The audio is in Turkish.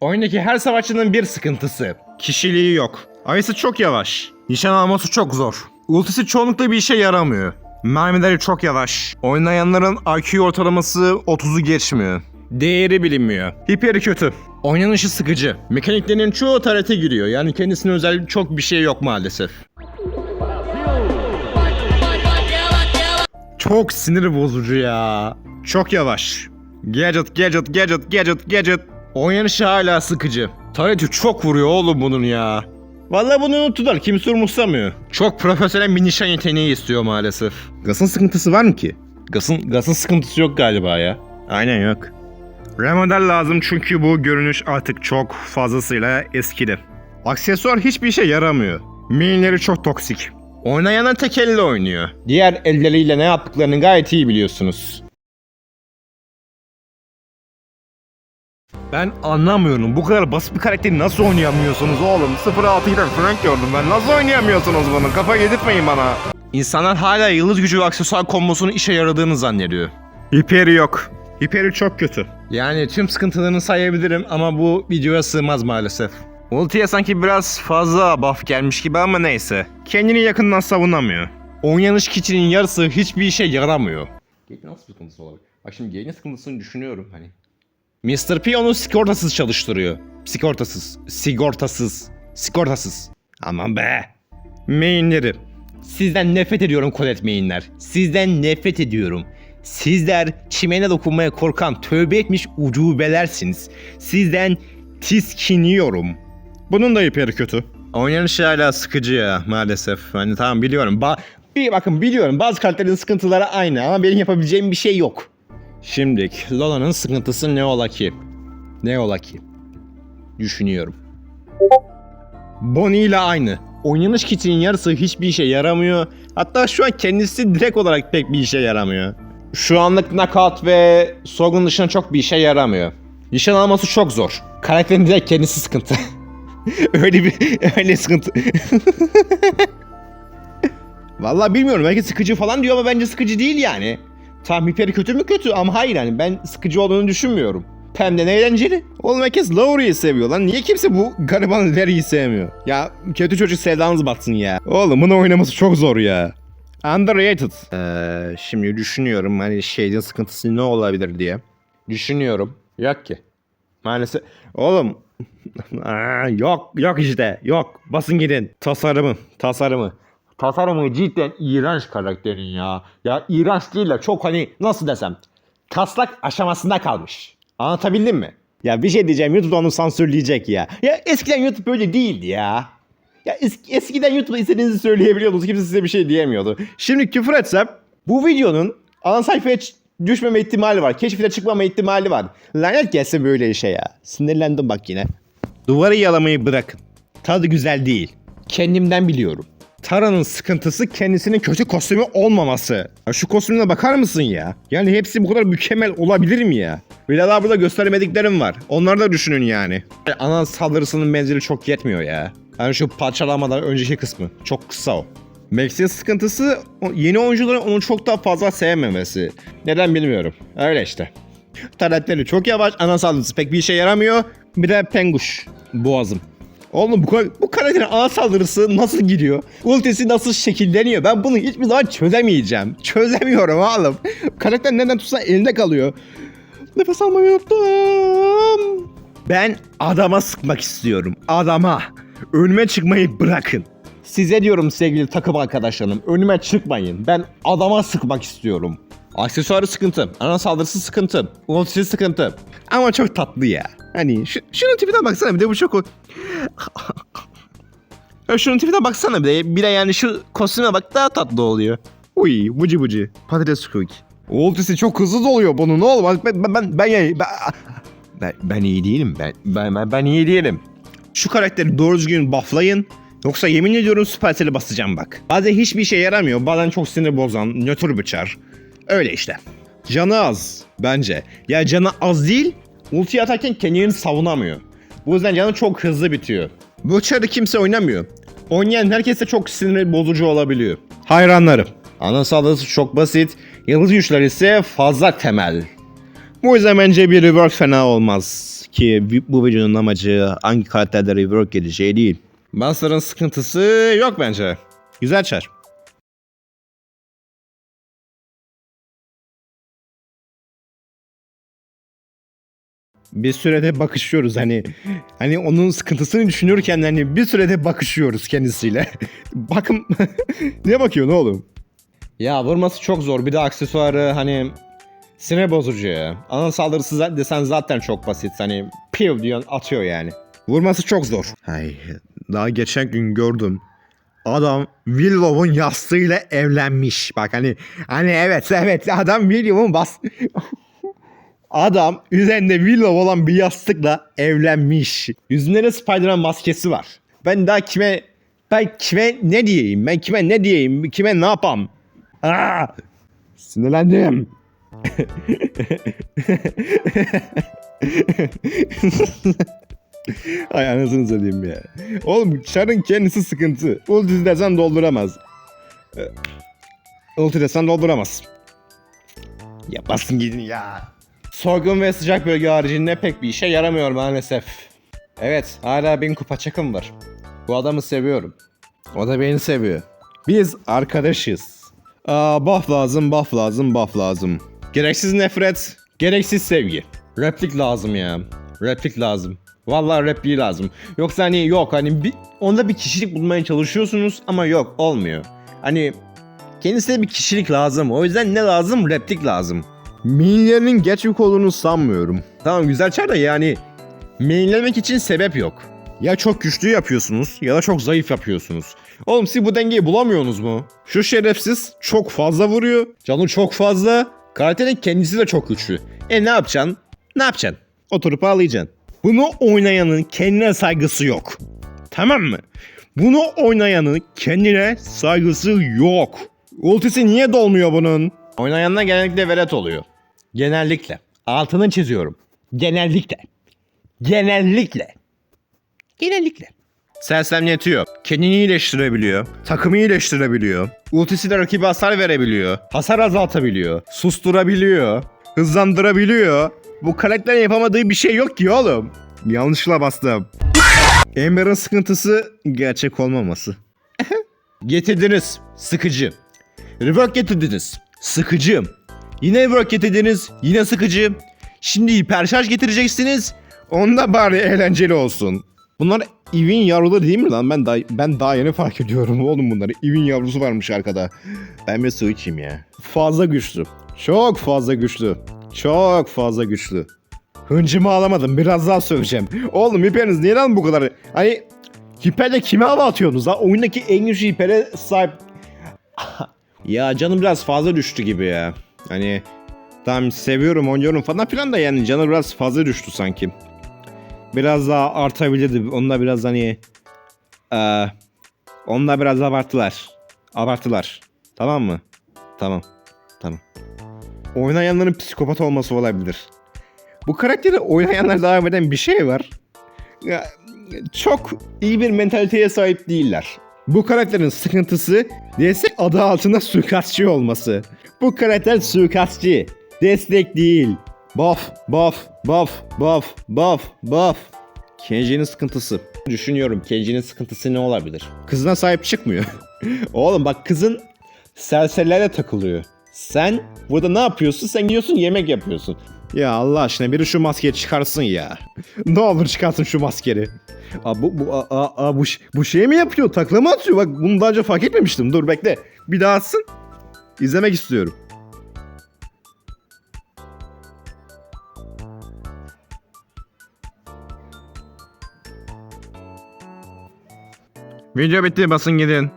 Oyundaki her savaşçının bir sıkıntısı. Kişiliği yok. Ayısı çok yavaş. Nişan alması çok zor. Ultisi çoğunlukla bir işe yaramıyor. Mermileri çok yavaş. Oynayanların IQ ortalaması 30'u geçmiyor. Değeri bilinmiyor. Hiperi kötü. Oynanışı sıkıcı. Mekaniklerinin çoğu tarete giriyor. Yani kendisine özel çok bir şey yok maalesef. Çok sinir bozucu ya. Çok yavaş. Gadget, gadget, gadget, gadget, gadget. Oynanışı hala sıkıcı. Tareti çok vuruyor oğlum bunun ya. Vallahi bunu unuttular. Kimse umursamıyor. Çok profesyonel bir nişan yeteneği istiyor maalesef. Gas'ın sıkıntısı var mı ki? Gas'ın Gas'ın sıkıntısı yok galiba ya. Aynen yok. Remodel lazım çünkü bu görünüş artık çok fazlasıyla eskidi. Aksesuar hiçbir işe yaramıyor. Mainleri çok toksik. Oynayanlar tek elle oynuyor. Diğer elleriyle ne yaptıklarını gayet iyi biliyorsunuz. Ben anlamıyorum. Bu kadar basit bir karakteri nasıl oynayamıyorsunuz oğlum? 0-6 ile Frank gördüm ben. Nasıl oynayamıyorsunuz bunu? Kafa yedirtmeyin bana. İnsanlar hala yıldız gücü ve aksesuar kombosunun işe yaradığını zannediyor. Hiperi yok. Hiperi çok kötü. Yani tüm sıkıntılarını sayabilirim ama bu videoya sığmaz maalesef. Ultiye sanki biraz fazla buff gelmiş gibi ama neyse. Kendini yakından savunamıyor. Oynanış kitinin yarısı hiçbir işe yaramıyor. Gate nasıl sıkıntısı olabilir? Bak şimdi Gate'in sıkıntısını düşünüyorum hani. Mr. P onu sigortasız çalıştırıyor. Sigortasız. Sigortasız. Sigortasız. Aman be. Mainleri. Sizden nefret ediyorum kodet mainler. Sizden nefret ediyorum. Sizler çimene dokunmaya korkan tövbe etmiş ucubelersiniz. Sizden tiskiniyorum. Bunun da iperi kötü. Oynanışı hala sıkıcı ya maalesef. Hani tamam biliyorum. Ba bir bakın biliyorum bazı karakterlerin sıkıntıları aynı ama benim yapabileceğim bir şey yok. Şimdik Lola'nın sıkıntısı ne ola ki? Ne ola ki? Düşünüyorum. Bonnie ile aynı. Oynanış kitinin yarısı hiçbir işe yaramıyor. Hatta şu an kendisi direkt olarak pek bir işe yaramıyor. Şu anlık knockout ve Sogun dışında çok bir işe yaramıyor. Nişan alması çok zor. Karakterin direkt kendisi sıkıntı. öyle bir öyle sıkıntı. Vallahi bilmiyorum belki sıkıcı falan diyor ama bence sıkıcı değil yani. Tamam hiperi kötü mü kötü ama hayır yani ben sıkıcı olduğunu düşünmüyorum. Hem de ne eğlenceli. Oğlum herkes Laurie'yi seviyor lan. Niye kimse bu gariban Larry'i sevmiyor? Ya kötü çocuk sevdanız batsın ya. Oğlum bunu oynaması çok zor ya. Underrated. Ee, şimdi düşünüyorum hani şeyin sıkıntısı ne olabilir diye. Düşünüyorum. Yok ki. Maalesef. Oğlum. Aa, yok yok işte yok. Basın gidin. Tasarımı. Tasarımı. Tasarımı cidden iğrenç karakterin ya. Ya iğrenç değil de çok hani nasıl desem. Taslak aşamasında kalmış. Anlatabildim mi? Ya bir şey diyeceğim YouTube onu sansürleyecek ya. Ya eskiden YouTube böyle değildi ya. Ya es- eskiden YouTube'da istediğinizi söyleyebiliyordunuz. Kimse size bir şey diyemiyordu. Şimdi küfür etsem bu videonun ana sayfaya düşmeme ihtimali var. Keşfete çıkmama ihtimali var. Lanet gelsin böyle işe ya. Sinirlendim bak yine. Duvarı yalamayı bırakın. Tadı güzel değil. Kendimden biliyorum. Tara'nın sıkıntısı kendisinin kötü kostümü olmaması. Ya şu kostümüne bakar mısın ya? Yani hepsi bu kadar mükemmel olabilir mi ya? Bir daha burada göstermediklerim var. Onları da düşünün yani. E, Ana saldırısının menzili çok yetmiyor ya. Yani şu parçalamadan önceki kısmı. Çok kısa o. Max'in sıkıntısı yeni oyuncuların onu çok daha fazla sevmemesi. Neden bilmiyorum. Öyle işte. Taletleri çok yavaş, ana saldırısı pek bir işe yaramıyor. Bir de penguş. Boğazım. Oğlum bu, bu karakterin ana saldırısı nasıl gidiyor? Ultisi nasıl şekilleniyor? Ben bunu hiçbir zaman çözemeyeceğim. Çözemiyorum oğlum. Karakter neden tutsa elinde kalıyor. Nefes almayı unuttum. Ben adama sıkmak istiyorum. Adama. Önüme çıkmayı bırakın. Size diyorum sevgili takım arkadaşlarım. Önüme çıkmayın. Ben adama sıkmak istiyorum. Aksesuarı sıkıntı. Ana saldırısı sıkıntı. Ultisi sıkıntı. Ama çok tatlı ya. Hani şu, şunun tipine baksana bir de bu çok... ya şunun tipine baksana bir de. Bir de yani şu kostüme bak daha tatlı oluyor. Uy bucu bucu. Patates quick. Ultisi çok hızlı doluyor bunun oğlum. Ben ben ben, ben, ben, ben iyi değilim. Ben, ben, ben, ben iyi değilim. Şu karakteri doğru düzgün bufflayın. Yoksa yemin ediyorum Supercell'e basacağım bak. Bazen hiçbir işe yaramıyor. Bazen çok sinir bozan, nötr bıçar. Öyle işte. Canı az bence. Ya canı az değil, ulti atarken kendini savunamıyor. Bu yüzden canı çok hızlı bitiyor. Bu çarı kimse oynamıyor. Oynayan herkes de çok sinir bozucu olabiliyor. Hayranlarım. Ana saldırısı çok basit. Yıldız güçleri ise fazla temel. Bu yüzden bence bir rework fena olmaz. Ki bu videonun amacı hangi karakterlere work edeceği değil. Master'ın sıkıntısı yok bence. Güzel çar. Bir sürede bakışıyoruz hani hani onun sıkıntısını düşünürken hani bir sürede bakışıyoruz kendisiyle. Bakın ne bakıyor ne oğlum? Ya vurması çok zor. Bir de aksesuarı hani sinir bozucu ya. Ana saldırısı desen zaten çok basit. Hani piv diyor atıyor yani. Vurması çok zor. Hay daha geçen gün gördüm. Adam Willow'un yastığıyla evlenmiş. Bak hani hani evet evet adam Willow'un bas Adam üzerinde Willow olan bir yastıkla evlenmiş. Yüzünde de Spider-Man maskesi var. Ben daha kime ben kime ne diyeyim? Ben kime ne diyeyim? Kime ne yapam? Aa! Sinirlendim. Ay anasını satayım ya. Oğlum Char'ın kendisi sıkıntı. Ulti desen dolduramaz. Ee, Ulti desen dolduramaz. Ya basın gidin ya. Sorgun ve sıcak bölge haricinde pek bir işe yaramıyor maalesef. Evet hala bin kupa çakım var. Bu adamı seviyorum. O da beni seviyor. Biz arkadaşız. Aa, buff lazım, buff lazım, buff lazım. Gereksiz nefret, gereksiz sevgi. Replik lazım ya. Replik lazım. Vallahi repliği lazım. Yoksa hani yok hani bir, onda bir kişilik bulmaya çalışıyorsunuz ama yok olmuyor. Hani kendisine bir kişilik lazım. O yüzden ne lazım? Replik lazım. Mainlerinin geç yük olduğunu sanmıyorum. Tamam güzel çar da yani mainlemek için sebep yok. Ya çok güçlü yapıyorsunuz ya da çok zayıf yapıyorsunuz. Oğlum siz bu dengeyi bulamıyorsunuz mu? Şu şerefsiz çok fazla vuruyor. Canı çok fazla. Karakterin kendisi de çok güçlü. E ne yapacaksın? Ne yapacaksın? Oturup ağlayacaksın. Bunu oynayanın kendine saygısı yok. Tamam mı? Bunu oynayanın kendine saygısı yok. Ultisi niye dolmuyor bunun? Oynayanlar genellikle velet oluyor. Genellikle. Altını çiziyorum. Genellikle. Genellikle. Genellikle. Sersemletiyor. Kendini iyileştirebiliyor. Takımı iyileştirebiliyor. Ultisi de rakibe hasar verebiliyor. Hasar azaltabiliyor. Susturabiliyor. Hızlandırabiliyor. Bu karakterin yapamadığı bir şey yok ki oğlum. Yanlışla bastım. Ember'ın sıkıntısı gerçek olmaması. Getirdiniz. Sıkıcı. Rework getirdiniz. Sıkıcı. Yine rework getirdiniz. Yine sıkıcı. Şimdi hiperşarj getireceksiniz. Onda bari eğlenceli olsun. Bunlar Eve'in yavruları değil mi lan? Ben daha, ben daha yeni fark ediyorum oğlum bunları. Eve'in yavrusu varmış arkada. Ben bir su içeyim ya. Fazla güçlü. Çok fazla güçlü. Çok fazla güçlü. Hıncımı alamadım. Biraz daha söveceğim. Oğlum hiperiniz niye lan bu kadar? Hani hiperle kime hava atıyorsunuz ha? Oyundaki en güçlü hipere sahip ya canım biraz fazla düştü gibi ya. Hani tamam seviyorum oynuyorum falan filan da yani canı biraz fazla düştü sanki. Biraz daha artabilirdi. Onunla biraz hani eee onunla biraz abarttılar. Abarttılar. Tamam mı? Tamam. Tamam. Oynayanların psikopat olması olabilir. Bu karakteri oynayanlar devam eden bir şey var. Ya, çok iyi bir mentaliteye sahip değiller. Bu karakterin sıkıntısı destek adı altında suikastçı olması. Bu karakter suikastçı. Destek değil. Buff, buff, buff, buff, buff, buff. Kenji'nin sıkıntısı. Düşünüyorum Kenji'nin sıkıntısı ne olabilir? Kızına sahip çıkmıyor. Oğlum bak kızın serserilerle takılıyor. Sen burada ne yapıyorsun? Sen gidiyorsun yemek yapıyorsun. Ya Allah aşkına biri şu maskeyi çıkarsın ya. ne olur çıkarsın şu maskeri. Aa, bu, bu, aa, aa, aa, bu, bu şey mi yapıyor? Takla mı atıyor? Bak bunu daha önce fark etmemiştim. Dur bekle. Bir daha atsın. İzlemek istiyorum. Video bitti basın gidin.